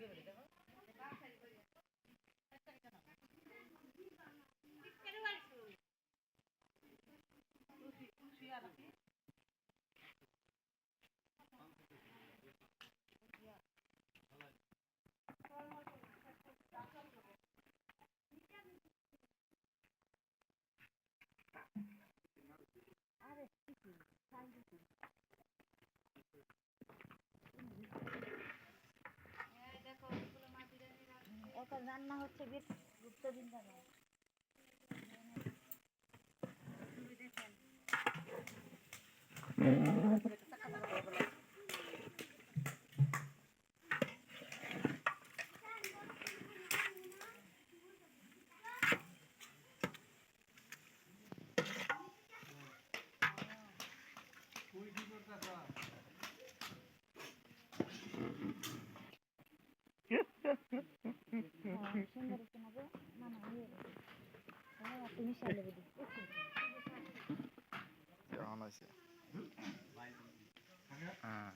que me. এখন রান্না হচ্ছে বেশ গুপ্তবিন্দা বৃন্দাবন হ্যাঁ, কেমন আছে হ্যাঁ